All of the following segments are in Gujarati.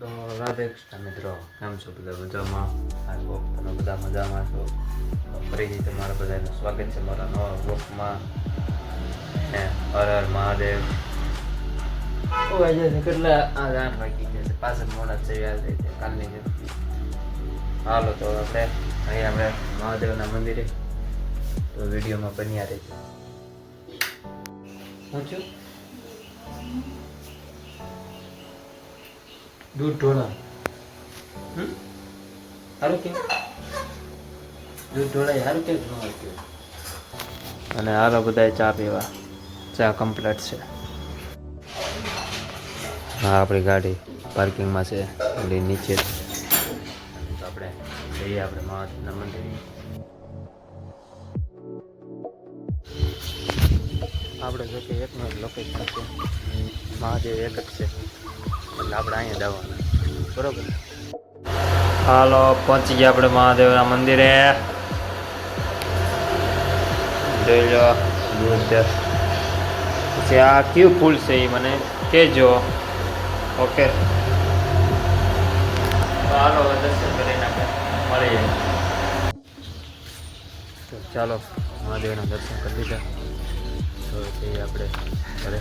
તો રાધે કૃષ્ણ મિત્રો, કેમ છો બધા મજામાં? હોપ તમે બધા મજામાં છો. ફરીથી તમારા બધાનું સ્વાગત છે મારા નવા બ્લોગમાં ને હર હર મહાદેવ. ઓ આજે કેટલા આ જાણ ગયા છે. પાછળ મોડા છે છે કાલની જેમ હાલો તો આપણે અહીં આપણે મહાદેવના મંદિરે તો વિડીયોમાં બન્યા રહેજો. શું છું દૂધ ઢોળા. સારું કેમ? દૂધ ઢોળાય સારું કેમ અને હાલો બધાય ચા પીવા. ચા કમ્પ્લીટ છે. હા આપણી ગાડી પાર્કિંગમાં છે. ઓલી નીચે. આપણે જઈએ આપણે મહાત્મા મંદિર. આપણે જો કે એકનું એક લોકેશન છે. મહાદેવ એક જ છે. એટલે આપણે અહીંયા જવાનું બરોબર? હાલો પહોંચી ગયા આપણે મહાદેવના મંદિરે. જોઈ લો. પછી આ કયું ફૂલ છે એ મને કહેજો ઓકે. હાલો દર્શન કરીને આપણે મળીએ. તો ચાલો. મહાદેવના દર્શન કરી લીધા. તો આપણે ઘરે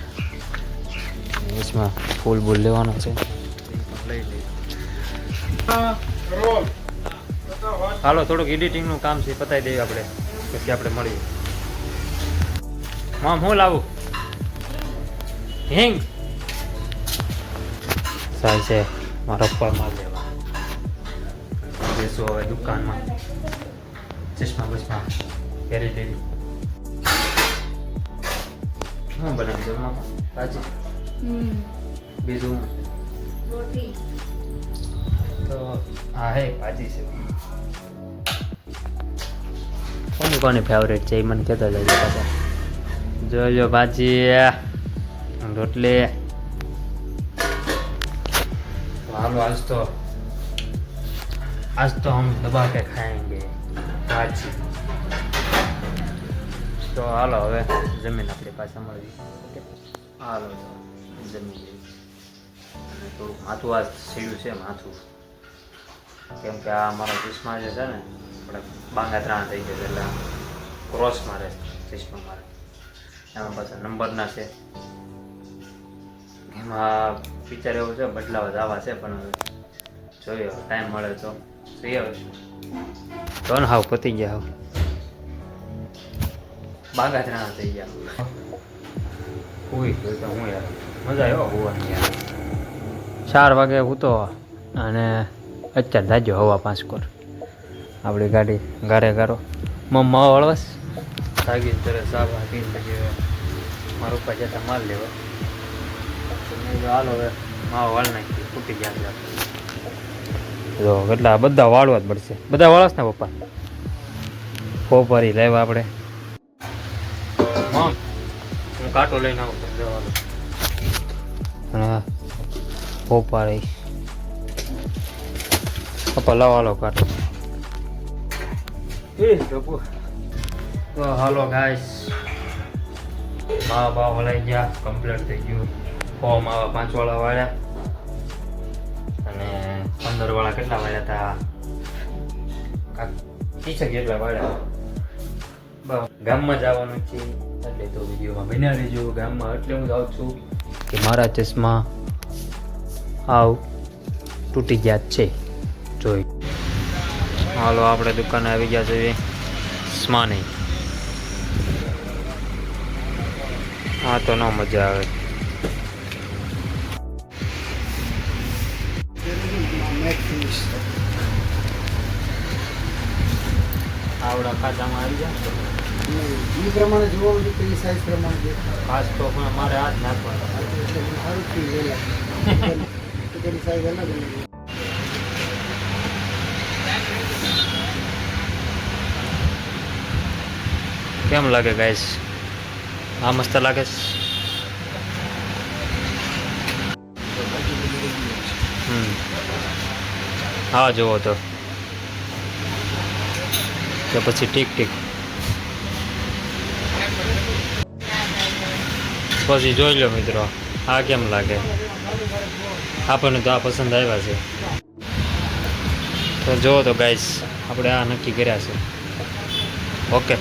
ઇંગ્લિશમાં ફૂલ બૂલ લેવાનો છે. હાલો, થોડુંક એડિટિંગનું કામ છે પતાવી દઈએ આપણે, પછી આપણે મળીએ. મામ, હું લાવું? હિંગ? સારી છે, મારા પપ્પા માલ લેવા. બેસું હવે દુકાનમાં. ચશ્મા બસમા પહેરી લેવી. હું બનાવી દઉં ભાજી બીજું? તો હા હે ભાજી છે. કોની કોની ફેવરેટ છે એ મને કહેતો જાય પાછા. જોજો ભાજી રોટલી. હાલો આજ તો આજ તો હમ દબા કે ખાએંગે ભાજી તો હાલો હવે જમીન આપણી પાસે મળી. હાલો. લઈએ અને થોડુંક માથું આ સીડ્યું છે માથું. કેમ કે આ મારા ચશ્મા જે છે ને, આપણે બાંગા ત્રણ થઈ ગયા એટલે ક્રોસ મારે ચશ્મા મારે એમાં પાછા નંબરના છે. એમાં પિક્ચર એવું છે બદલાવા જવા છે, પણ જોઈએ ટાઈમ મળે તો. જઈ આવે તો હાવ પતી ગયા હાવ. બાંગા ત્રણ થઈ ગયા. તો હું યાર મજા આવ્યો હોવાની યાર. ચાર વાગે ઉતો અને અત્યારે દાજો હવા પાંચ કોર. આપણી ગાડી ગારે ગારો મમ્મા વળવાસ જાગી તરે સાબ હાકી પછી મારા જતા માલ લેવા. હાલો હવે માવા વાળ નાખી ફૂટી ગયા. જો કેટલા બધા વાળવા જ પડશે. બધા વાળસ ને પપ્પા? પોપરી લેવા આપણે. હું કાંટો લઈને આવું છું જવાનું અને પોપારી પપ્પા લાવો હાલો કાંટો એ પ્રભુ તો હાલો ગાઈસ માવા બાવા વળાઈ ગયા કમ્પ્લીટ થઈ ગયું સો માવા પાંચ વાળા વાળ્યા અને પંદર વાળા કેટલા વાળ્યા હતા ત્રીસેક જેટલા વાળ્યા બસ ગામમાં જવાનું છે. એટલે તો વિડીયોમાં બન્યા રહેજો ગામમાં. એટલે હું જાઉં છું કે મારા ચશ્મા આવ તૂટી ગયા છે. જોઈ. હાલો, આપણે દુકાને આવી ગયા છીએ. સ્માની હા, તો ન મજા આવે. આવડા ખાતામાં આવી જાય એ પ્રમાણે જોવા હોય તો એ સાઈઝ પ્રમાણે દેખાય. ખાસ તો પણ મારે હાથ નાખવાનો એટલે સારું જ થઈ ગયેલા. તો તેની સાઈઝ અલગ અલગ હોય. કેમ લાગે ગાઈસ આ મસ્ત લાગે છે? હમ હા જુઓ તો તો પછી ઠીક ઠીક પછી જોઈ લો મિત્રો, આ કેમ લાગે? આપણને તો આ પસંદ આવ્યા છે. તો જુઓ તો ગાઈસ આપણે આ નક્કી કર્યા છે. ઓકે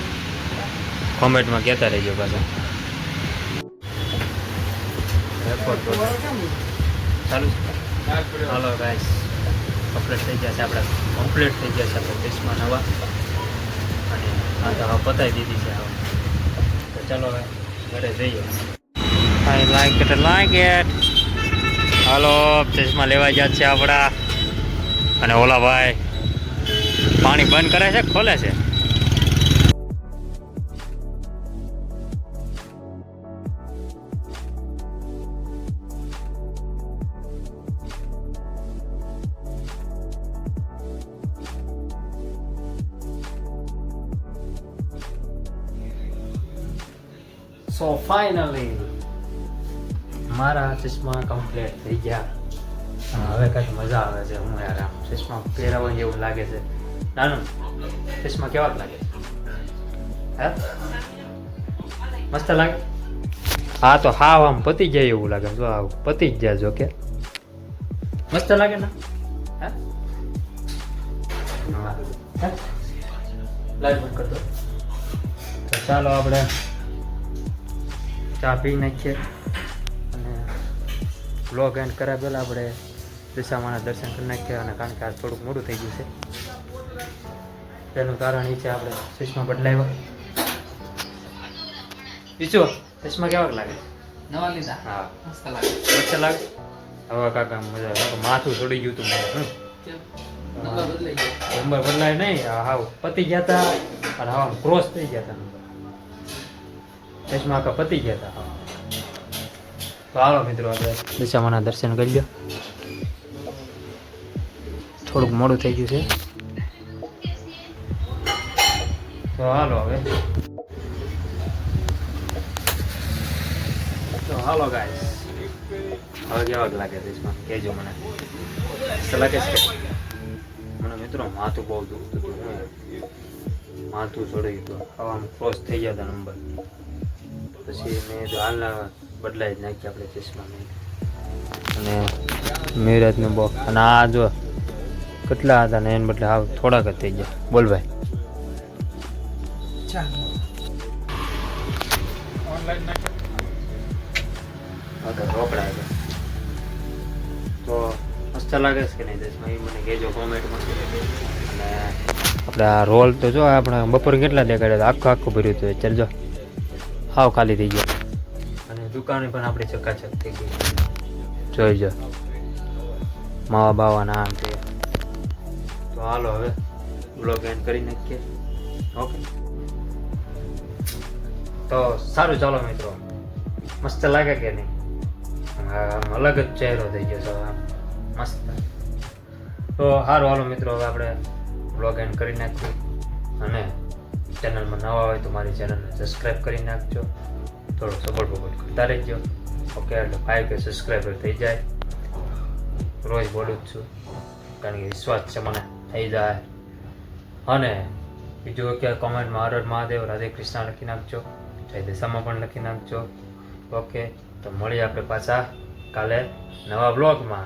કોમેન્ટમાં કહેતા રહીજો પાછા. ચાલુ? હાલો ગાઈસ કમ્પ્લીટ થઈ ગયા છે આપણે. કમ્પ્લીટ થઈ ગયા છે આપણે ચશ્મા નવા. અને આ તો પતાવી દીધી છે હવે. તો ચાલો હવે ઘરે જઈએ. I like it like it હાલો ચશ્મા લેવા જાય છે આપણા. અને ઓલા ભાઈ પાણી બંધ કરે છે, ખોલે છે. So ફાઇનલી મારા ચશ્મા કમ્પ્લીટ થઈ ગયા. હવે કંઈક મજા આવે છે, હું યાર આમ ચશ્મા પહેરાવા એવું લાગે છે. નાનું, ચશ્મા કેવા લાગે હે? મસ્ત લાગે? હા, તો હાવ આમ પતી જાય એવું લાગે. જો આવ પતી જ જાય જો કે. મસ્ત લાગે ને? હે? હા. હે? લાઈટ બંધ ચાલો આપણે ચા પી નાખીએ. બ્લોગ એન્ડ કર્યા પહેલાં આપણે દશામાના દર્શન કરી નાખ્યા અને કારણ કે આ થોડુંક મોડું થઈ ગયું છે. તેનું કારણ એ છે આપણે ચશ્મા બદલાવ્યા. ઈચો ચશ્મા કેવા લાગે? નવા લીધા. હા. મસ્ત લાગે. મસ્ત લાગે. હવે કાકા મજા. માથું છોડી ગયું હતું હમ. નંબર બદલાય નહીં. હાવ. પતી ગયા હતા અને હાવ ક્રોસ થઈ ગયા હતા નંબર. ચશ્મા આખા પતી ગયા હતા હાવ. તો હાલો મિત્રો દશામાના દર્શન કરી લો. થોડુંક મોડું થઈ ગયું છે. તો હાલો હવે. તો હાલો ગાઈસ હવે કેવા લાગે દેશમાં? કહેજો મને. લાગે છે? મને મિત્રો માથું બહુ દુખતું હતું હું માથું છોડી ગયું હવામાં ક્રોસ થઈ ગયા હતા નંબર પછી મેં હાલના બદલાઈ જ નાખી આપણે ચશ્મા અને મેરાજનું બહુ અને આ જો કેટલા હતા ને એને બદલે હાવ થોડાક જ થઈ ગયા. બોલ ભાઈ. તો રોકડા તો મસ્ત લાગે છે કે નહીં ચશ્મા એ મને કહેજો કોમેન્ટમાં. અને આપણે આ રોલ તો જો આપણે બપોર કેટલા દેખાડ્યા આખું આખું ભર્યું હતું. ચાલ જો. હાવ ખાલી થઈ ગયો. દુકાને પણ આપણી ચકાચક થઈ ગઈ. જોઈ જો. માવા બાવાના આમ તે. તો હાલો હવે બ્લોગ એન્ડ કરી નાખીએ. ઓકે. તો સારું ચાલો મિત્રો. મસ્ત લાગે કે નહીં? આમ અલગ જ ચહેરો થઈ ગયો છે આમ મસ્ત. તો સારું હાલો મિત્રો હવે આપણે બ્લોગ એન્ડ કરી નાખીએ. અને ચેનલમાં નવા હોય તો મારી ચેનલને સબસ્ક્રાઈબ કરી નાખજો. થોડો સપોર્ટ બપોર્ટ કરતા રહેજો ઓકે એટલે ફાઈવ કે સબસ્ક્રાઈબર થઈ જાય. રોજ બોલું જ છું. કારણ કે વિશ્વાસ છે મને. થઈ જાય. અને બીજું કે કોમેન્ટમાં હર મહાદેવ, રાધે કૃષ્ણ લખી નાખજો. જય દિશામાં પણ લખી નાખજો. ઓકે તો મળીએ આપણે પાછા કાલે નવા બ્લોગમાં